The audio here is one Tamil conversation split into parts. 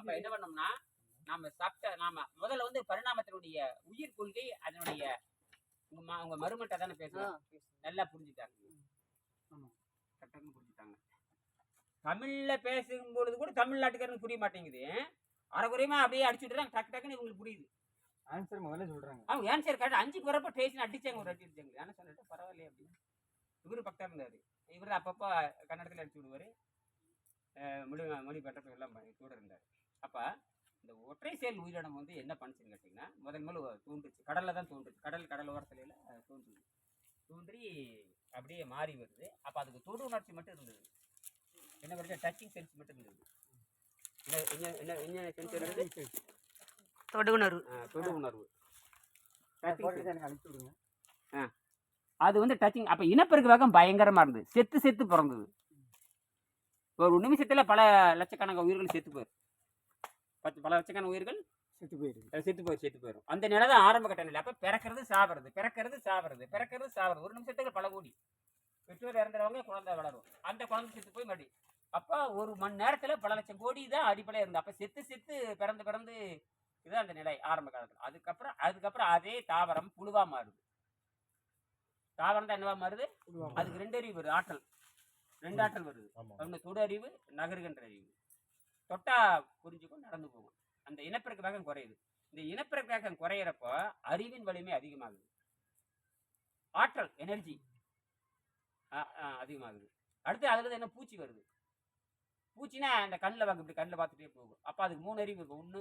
அப்ப என்ன பண்ணோம்னா நாம சாப்பிட்ட நாம முதல்ல வந்து பரிணாமத்தினுடைய உயிர் கொள்கை அதனுடைய உங்க உங்க மருமட்ட தானே பேசுறோம். நல்லா புரிஞ்சுட்டாங்க. கரெக்டாக புரிஞ்சுட்டாங்க. தமிழ்ல பேசும் பொழுது கூட தமிழ்நாட்டுக்காரனுக்கு புரிய மாட்டேங்குது. அரைக்குறையமா அப்படியே அடிச்சு விட்டுறாங்க. டக்கு டக்குன்னு இவங்களுக்கு புரியுது. ஆன்சர் முதல்ல சொல்றாங்க. அவங்க ஆன்சர் கரெக்ட் அஞ்சுக்கு வரப்ப டேஸ்ட் அடிச்சாங்க ஒரு அடி அடிச்சாங்க. நான் சொன்னேன் பரவாயில்லையே அப்படின்னு. இவரு பக்கா இருந்தாரு. இவர் அப்பப்போ கன்னடத்தில் அடிச்சு விடுவாரு. மொழி மொழி பெற்றப்ப எல்லாம் கூட இருந்தார். அப்ப இந்த ஒற்றை செயல் உயிரினம் வந்து என்ன பண்ணுச்சுன்னு கேட்டிங்கன்னா முதல் முதல்ல தோன்றுச்சு. கடல்ல தான் தோன்றுச்சு. கடல் கடல் ஓரத்துல தோன்றுது தோன்றி அப்படியே மாறி வருது. அப்ப அதுக்கு தொடு உணர்ச்சி மட்டும் இருந்தது. என்ன பண்ணுறது டச்சிங் சென்ஸ் மட்டும் இருந்தது. என்ன என்ன என்ன என்ன சென்ஸ் இருந்தது தொடு உணர்வு தொடு உணர்வு விடுங்க. அது வந்து டச்சிங் அப்ப இனப்பெருக்க வேகம் பயங்கரமா இருந்தது. செத்து செத்து பிறந்தது. ஒரு நிமிஷத்துல பல லட்சக்கணக்கான உயிர்கள் செத்து போயிரும் பத்து பல லட்சக்கணக்கான உயிர்கள்? செத்து போயிருக்கு செத்து போயிரு செத்து போயிரும். அந்த நிலை தான் ஆரம்ப கட்ட நிலை. அப்ப பிறக்கிறது சாவறது. பிறக்கிறது சாவறது. பிறக்கிறது சாவறது. ஒரு நிமிஷத்துக்கு பல கோடி. பெற்றோர் இறந்துறவங்க குழந்தை வளரும். அந்த குழந்தை செத்து போய் மறுபடி. அப்ப ஒரு மணி நேரத்துல பல லட்சம் கோடி தான் அடிப்படையா இருந்து அப்ப செத்து செத்து பிறந்து பிறந்து இதுதான் அந்த நிலை ஆரம்ப காலத்துல. அதுக்கப்புறம் அதுக்கப்புறம் அதே தாவரம் புழுவா மாறுது. தாவரம் தான் என்னவா மாறுது? அதுக்கு ரெண்டு அறிவு வருது. ஆற்றல். ரெண்டு ஆற்றல் வருது. ஒன்று தொடு அறிவு நகருகின்ற அறிவு. தொட்டா புரிஞ்சுக்கும் நடந்து போகும். அந்த இனப்பெருக்க வேகம் குறையுது. இந்த இனப்பெருக்க வேகம் குறையிறப்போ அறிவின் வலிமை அதிகமாகுது. ஆற்றல் எனர்ஜி அதிகமாகுது. அடுத்து அதுல என்ன பூச்சி வருது? பூச்சினா அந்த கண்ணில் வாங்க இப்படி கண்ணில் பார்த்துட்டே போகும். அப்போ அதுக்கு மூணு அறிவு இருக்கும். ஒன்று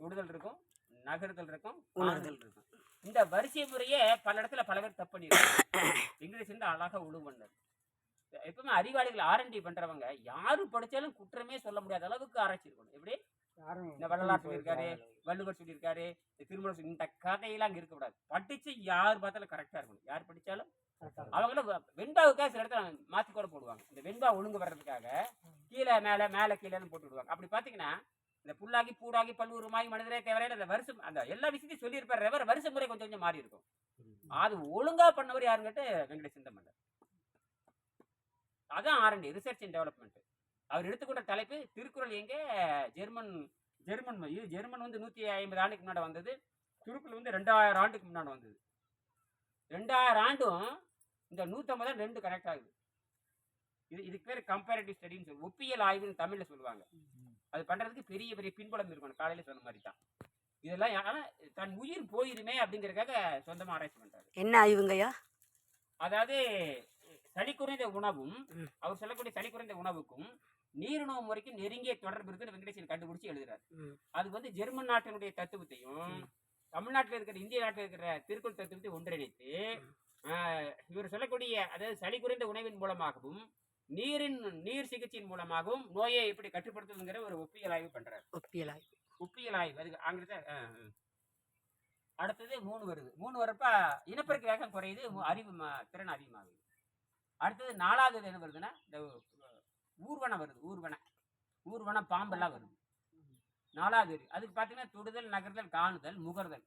தொடுதல் இருக்கும் நகருதல் இருக்கும் உணர்தல். இருக்கும். இந்த வரிசை முறையே பல இடத்துல பல பேர் தப்பு பண்ணிருக்காங்க. இங்கிலீஷ் வந்து அழகா உழு பண்ணது எப்பவுமே அறிவாளிகள் ஆர்என்டி பண்றவங்க யாரு படிச்சாலும் குற்றமே சொல்ல முடியாத அளவுக்கு ஆராய்ச்சி இருக்கணும். எப்படி? இந்த வள்ளலார் சொல்லியிருக்காரு வள்ளுவர் சொல்லியிருக்காரு இந்த திருமணம் இந்த கதையெல்லாம் அங்க இருக்கக்கூடாது. படிச்சு யார் பார்த்தாலும் கரெக்டா இருக்கணும். யார் படிச்சாலும் அவங்கள வெண்பாவுக்காக சில இடத்துல மாத்தி கூட போடுவாங்க. இந்த வெண்பா ஒழுங்கு வர்றதுக்காக கீழே மேல மேல கீழேன்னு போட்டு விடுவாங்க. அப்படி பாத்தீங்கன்னா இந்த புல்லாகி பூடாகி பல்லுருமாகி மனிதரே தேவையான அந்த வருஷம் அந்த எல்லா விஷயத்தையும் சொல்லியிருப்பாரு. வருஷ முறை கொஞ்சம் கொஞ்சம் மாறி இருக்கும். அது ஒழுங்கா பண்ணவர் யாருங்கிட்ட வெங்கடேஷ் சிந்தமல்லர் அதான் R and D research and development அவர் எடுத்துக்கொண்ட தலைப்பு திருக்குறள் எங்க? ஜெர்மன் ஜெர்மன் இது ஜெர்மன் வந்து நூத்தி ஐம்பது ஆண்டுக்கு முன்னாடி வந்தது. திருக்குறள் வந்து ரெண்டாயிரம் ஆண்டுக்கு முன்னாடி வந்தது. ரெண்டாயிரம் ஆண்டும் இந்த நூற்றம்பது ரெண்டு கனெக்ட் ஆகுது. இது இதுக்கு பேர் கம்பேரிட்டிவ் ஸ்டடின்னு சொல்லி ஒப்பியல் ஆய்வுன்னு தமிழ்ல சொல்லுவாங்க. அது பண்றதுக்கு பெரிய பெரிய பின்புலம் இருக்கணும் காலையில சொன்ன மாதிரி தான். இதெல்லாம் ஆனா தன் உயிர் போயிருமே அப்படிங்கறதுக்காக சொந்தமா ஆராய்ச்சி பண்றாரு என்ன ஆய்வுங்கய்யா? அதாவது சளி குறைந்த உணவும். அவர் சொல்லக்கூடிய சளி குறைந்த உணவுக்கும் நீரிணவு முறைக்கும் நெருங்கிய தொடர்பு இருக்குன்னு வெங்கடேசன் கண்டுபிடிச்சு எழுதுறாரு. அது வந்து ஜெர்மன் நாட்டினுடைய தத்துவத்தையும் தமிழ்நாட்டில் இருக்கிற இந்திய நாட்டில் இருக்கிற திருக்குறள் தத்துவத்தை ஒன்றிணைத்து இவர் சொல்லக்கூடிய அதாவது சளி குறைந்த உணவின் மூலமாகவும் நீரின் நீர் சிகிச்சையின் மூலமாகவும் நோயை எப்படி கட்டுப்படுத்துவதுங்கிற ஒரு ஒப்பியல் ஆய்வு பண்றாரு. ஒப்பியல் ஆய்வு ஒப்பியல் ஆய்வு அதுக்கு ஆங்கிலத்தில் அடுத்தது மூணு வருது. மூணு வரப்ப இனப்பெருக்க வேகம் குறையுது அறிவு திறன் அதிகமாகுது. அடுத்தது நாலாவது என்ன வருதுன்னா இந்த ஊர்வனம் வருது ஊர்வனம் ஊர்வனம் பாம்பெல்லாம் வருது. நாலாவது. அதுக்கு பார்த்தீங்கன்னா தொடுதல் நகர்தல் காணுதல் முகர்தல்.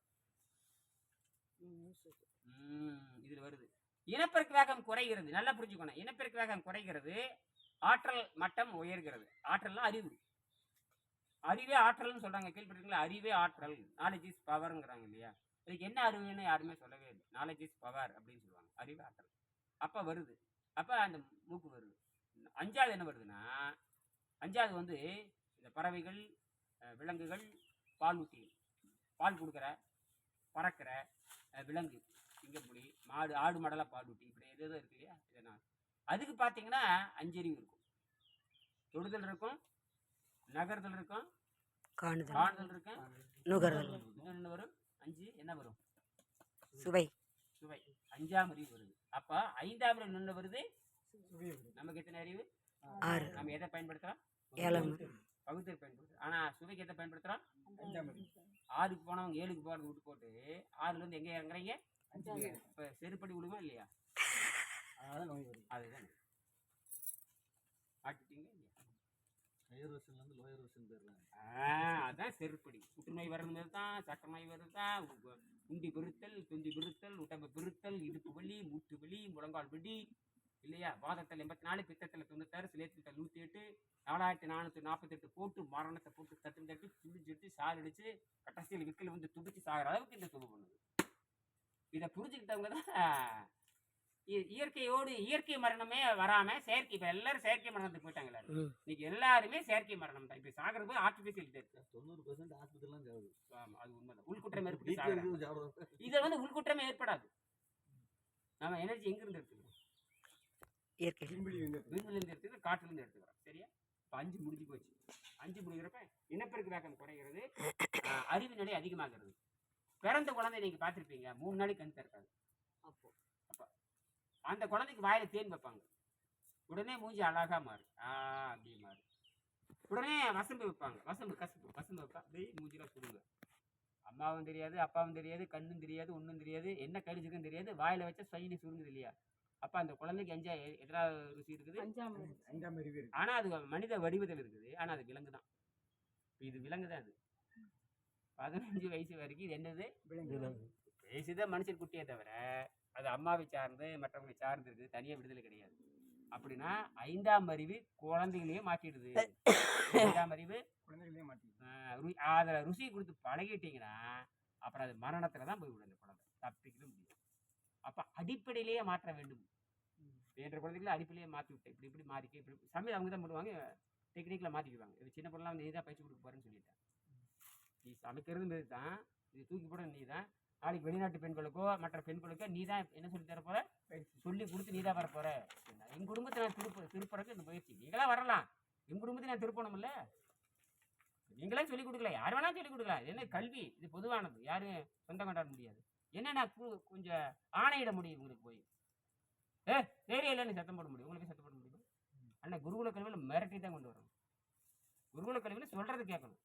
இதுல வருது. இனப்பெருக்க வேகம் குறைகிறது. நல்லா புரிஞ்சுக்கணும் இனப்பெருக்க வேகம் குறைகிறது ஆற்றல் மட்டம் உயர்கிறது. ஆற்றல்னா அறிவு. அறிவே ஆற்றல்னு சொல்றாங்க. கேள்விப்பட்டிருக்கீங்களா? அறிவே ஆற்றல். நாலேஜ் இஸ் பவர்ங்கிறாங்க இல்லையா? இதுக்கு என்ன அறிவுன்னு யாருமே சொல்லவே இல்லை. நாலேஜ் இஸ் பவர் அப்படின்னு சொல்லுவாங்க. அறிவு ஆற்றல். அப்ப வருது. அப்ப அந்த மூக்கு வருது. அஞ்சாவது என்ன வருதுன்னா அஞ்சாவது வந்து இந்த பறவைகள் விலங்குகள் பால் ஊட்டி பால் கொடுக்குற பறக்கிற விலங்கு சிங்கப்புலி மாடு ஆடு மாடெல்லாம் பால் ஊட்டி இப்படி எது எதோ இருக்கு இல்லையா? இதெல்லாம். அதுக்கு பார்த்தீங்கன்னா அஞ்சறிவு இருக்கும். தொடுதல் இருக்கும் நகர்தல் இருக்கும் காணுதல். காணுதல் இருக்கும் நுகர்தல். என்ன வரும்? அஞ்சு என்ன வரும்? சுவை. சுவை. அஞ்சாம் அறிவு வருது. அப்ப ஐந்தாம் அறிவு என்ன வருது? நமக்கு எத்தனை அறிவு? ஆறு. நம்ம எதை பயன்படுத்துறோம் ஏழாம் பகுத்தறிவு. பயன்படுத்துறோம் ஆனா சுவைக்கு எதை பயன்படுத்துறோம் ஆறுக்கு போனவங்க ஏழுக்கு போறது விட்டு போட்டு ஆறுல இருந்து எங்க இறங்குறீங்க? இப்ப செருப்படி விடுமா இல்லையா? வருது. அதுதான். மாட்டிட்டீங்க ஹையர் வெர்ஷன்லேருந்து லோயர் வெர்ஷன் போயிடுறாங்க அதான் செருப்படி. புற்றுநோய் வர்றது தான் சக்கரநோய் வருது தான் உண்டி பெருத்தல் துண்டி பெருத்தல் உடம்பு பெருத்தல் இடுப்பு வலி மூட்டு வலி முழங்கால் வலி இல்லையா? வாதத்தில் எண்பத்தி நாலு பித்தத்தில் தொண்ணூத்தாறு சிலேத்தில் நூற்றி எட்டு நாலாயிரத்தி நானூற்றி நாற்பத்தெட்டு போட்டு மரணத்தை போட்டு தட்டு தட்டி துடிச்சிட்டு சார் அடிச்சு கட்டசியில் விற்கல வந்து துடிச்சு சாகிற அளவுக்கு இந்த துணி பண்ணுது. இதை புரிஞ்சுக்கிட்டவங்க தான் இயற்கையோடு இயற்கை மரணமே வராம செயற்கை இப்போ எல்லாரும் செயற்கை மரணத்துக்கு போயிட்டாங்களே. இன்னைக்கு எல்லாருமே செயற்கை மரணம் தான். இப்போ சாகிறது போது ஆர்டிஃபிஷியல் டெத் தொண்ணூறு பர்சன்ட் ஹாஸ்பிட்டல்லாம் சாகுது. ஆமா அது உண்மைதான் உள்குற்றம் சாப்பிடுறது இதில் வந்து உள்குற்றமே ஏற்படாது. நம்ம எனர்ஜி எங்கிருந்து எடுத்துக்கிறோம்? இயற்கை. விண்வெளி வந்து விண்ணிலிருந்து எடுத்துக்கிறோம் காற்றுலேருந்து எடுத்துக்கிறோம். சரியா? இப்போ அஞ்சு முடிஞ்சு போச்சு. அஞ்சு முடிகிறப்ப இனப்பெருக்கு வேகம் குறைகிறது. அறிவு நிலை அதிகமாகிறது. பிறந்த குழந்தை நீங்க பார்த்திருப்பீங்க. மூணு நாளைக்கு கண் திறக்காது. அப்போ. அந்த குழந்தைக்கு வாயில தேன் வைப்பாங்க. உடனே மூஞ்சி அழகா மாறு. ஆ அப்படியே மாறு. உடனே வசம்பு வைப்பாங்க. வசம்பு கசப்பு வசம்பு வைப்பா. அப்படியே மூஞ்சிலாம் சுடுங்க. அம்மாவும் தெரியாது அப்பாவும் தெரியாது கண்ணும் தெரியாது ஒன்றும் தெரியாது என்ன கடிச்சுக்கும் தெரியாது. வாயில வச்சா ஸ்வைனி சுருங்குது இல்லையா? அப்ப அந்த குழந்தைக்கு அஞ்சா எதிராக ருசி இருக்குது? அஞ்சாம் அறிவு இருக்கு ஆனா அது மனித வடிவத்தில் இருக்குது. ஆனா அது விலங்கு தான். இது விலங்கு தான் அது. பதினஞ்சு வயசு வரைக்கும் இது என்னது? விலங்கு. வயசுதான் மனுஷன் குட்டியே தவிர. அது அம்மாவை சார்ந்து மற்றவங்களை சார்ந்து இருக்குது தனியாக விடுதலை கிடையாது. அப்படின்னா ஐந்தாம் அறிவு குழந்தைகளையே மாற்றிடுது. ஐந்தாம் அறிவு குழந்தைகளே மாட்டேங்குது ஆஹ், ரு- அதுல ருசி கொடுத்து பழகிட்டீங்கன்னா அப்புறம் அது மரணத்துல தான் போய் விடும் அந்த குழந்தை. தப்பிக்கவே முடியும் அப்ப அடிப்படையிலேயே மாற்ற வேண்டும். வேண்ட குழந்தைகளை அடிப்படையிலேயே மாற்றி விட்டேன் இப்படி இப்படி மாறிக்க இப்படி. சமையல் அவங்க தான் பண்ணுவாங்க டெக்னிக்கில் மாற்றிக்குவாங்க இது சின்ன பொருளாக வந்து நீ தான் பயிற்சி கொடுக்க போறேன்னு சொல்லிட்டேன் நீ சமைக்கிறது மாரி தான் இது தூக்கி போட நீ தான் நாளைக்கு வெளிநாட்டு பெண்களுக்கோ மற்ற பெண்களுக்கோ நீ தான் என்ன சொல்லி தர பயிற்சி. சொல்லி கொடுத்து நீ தான் வர போற. என் குடும்பத்தை நான் திருப்ப திருப்பறக்கு இந்த முயற்சி. நீங்களா வரலாம். என் குடும்பத்தை நான் திருப்பணும்ல? நீங்களே சொல்லிக் கொடுக்கல. யார் வேணாலும் சொல்லிக் கொடுக்கலாம். என்ன கல்வி? இது பொதுவானது. யாரும் சொந்தம் கொண்டாட முடியாது. என்னன்னா கு- கொஞ்சம் ஆணையிட முடியும் உங்களுக்கு போய்? ஏ தைரியம் இல்லைன்னு சத்தம் போட முடியும். உங்களுக்கு சத்தம் போட முடியும்? அண்ணா குருகுல கல்வியில் மிரட்டி தான் கொண்டு வரணும். குருகுல கல்வியில் சொல்றது கேட்கணும்.